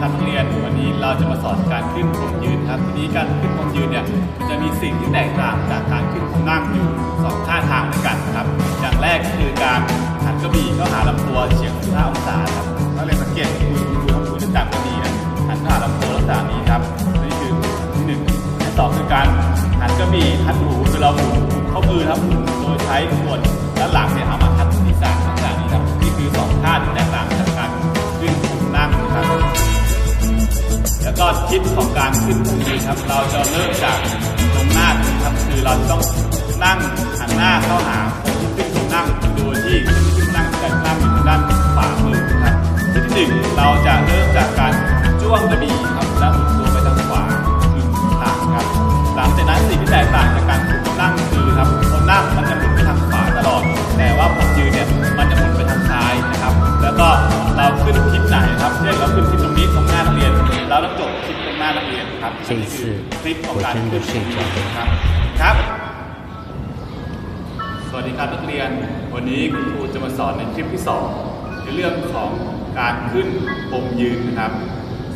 ครับนักเรียนวันนี้เราจะมาสอนการขึ้นพรมยืนครับทีนี้การขึ้นพรมยืนเนี่ยจะมีสิ่งที่แตกต่างจากการขึ้นพรมนั่งอยู่สองท่าทางด้วยกันครับ อย่างแรกคือการหันกระบี่เข้าหาลำตัวเฉียง15องศาครับนักเรียนสังเกตดูดูทำมือจะจับกระบี่นะหันเข้าหาลำตัวลักษณะนี้ครับนี่คือที่หนึ่งที่สองคือการหันกระบี่ทัดหูคือเราหมุนข้อมือครับหมุนโดยใช้ส่วนด้านหลังเนี่ยเอามาทัดศีรษะ ทิศของการขึ้นพรมยืนครับ เราจะเริ่มจากตรงหน้าครับคือเราต้องนั่งหันหน้าเข้าหาคนที่ขึ้นตรงนั่งโดยที่คนที่ขึ้นนั่งจะนั่งอยู่ทางด้านขวามือครับทิศที่หนึ่งเราจะเริ่มจากการจ้วงกระบี่ครับแล้วหมุนตัวไปทางขวาหนึ่งทางครับ หลังจากนั้นสิ่งที่แตกต่างจากการขึ้นนั่งคือครับคนนั่งมันจะหมุนไปทางขวาตลอด แต่ว่าผมยืนเนี่ยมันจะหมุนไปทางซ้ายนะครับ แล้วก็เราขึ้นทิศไหนครับเช่นเราขึ้นทิศ แล้วจบคลิปเป็หน้านักเรียนครับคื这一次我真的睡着了ครับครับ สวัสดีครับนักเรียน วันนี้คุณครูจะมาสอนในคลิปที่ 2 ในเรื่องของการขึ้นปมยืนนะครับ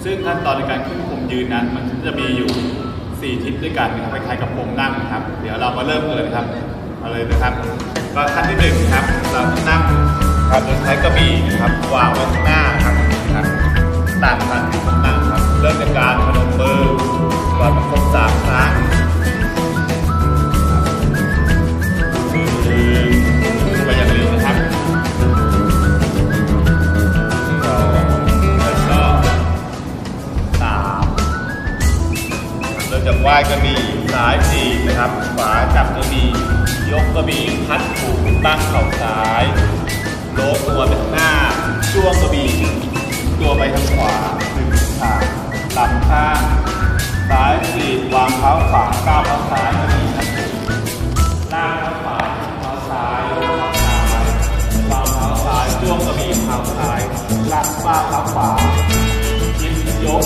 ซึ่งขั้นตอนในการขึ้นปมยืนนั้น มันจะมีอยู่ 4 ทิศด้วยกันนะครับคล้ายกับปมนั่งครับ เดี๋ยวเรามาเริ่มกันเลยครับเอาเลยนะครับก็ขั้นที่1นะครับเราต้นั่งครับโดยใช้กระบี่นะครับวางไว้ข้างหน้าครับตาดตัน การที่ผมนั่งครับเริ่มจาการพนมมือวางประคบสามครั้งหนึ่งไปอย่างเร็วนะครับแล้วก็สามเริ่มจากไหว้กระบี่ซ้ายสี่นะครับขวาจับกระบี่ยกกระบี่พัดหูตั้งเข่าซ้ายโน้มตัวไปข้างหน้าช่วงกระบี่ตัวไปทางขวาหนึ่งทา ลำข้างซ้ายสี่วางเท้าขวาก้าวเท้าซ้ายกระบี่ครับล่างเท้าขวาเท้าซ้ายเท้าซ้ายวางเท้าซ้ายจ้วงกระบี่เท้าซ้ายลากบ้าเท้าขวายิ้มยก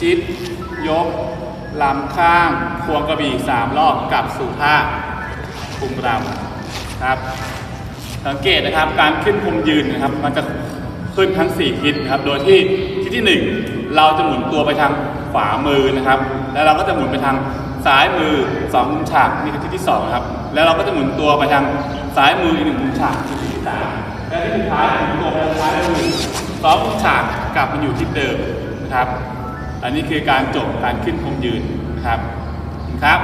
ชิด ยกลำข้างควงกระบี่สามรอบกลับสู่ท่าคุมรำครับ สังเกตนะครับการขึ้นพรมยืนนะครับ มันจะขึ้นทั้ง 4 ทิศนะครับ โดยที่ทิศที่ 1 เราจะหมุนตัวไปทางขวามือนะครับ แล้วเราก็จะหมุนไปทางซ้ายมือสองมุมฉากนี่คือทิศที่สองครับ แล้วเราก็จะหมุนตัวไปทางซ้ายมืออีกหนึ่งมุมฉากทิศที่สามและที่สุดท้ายหมุนตัวไปทางซ้ายมือสองมุมฉากกลับมาอยู่ที่เดิมนะครับ อันนี้คือการจบการขึ้นพงยืนนะครับครับ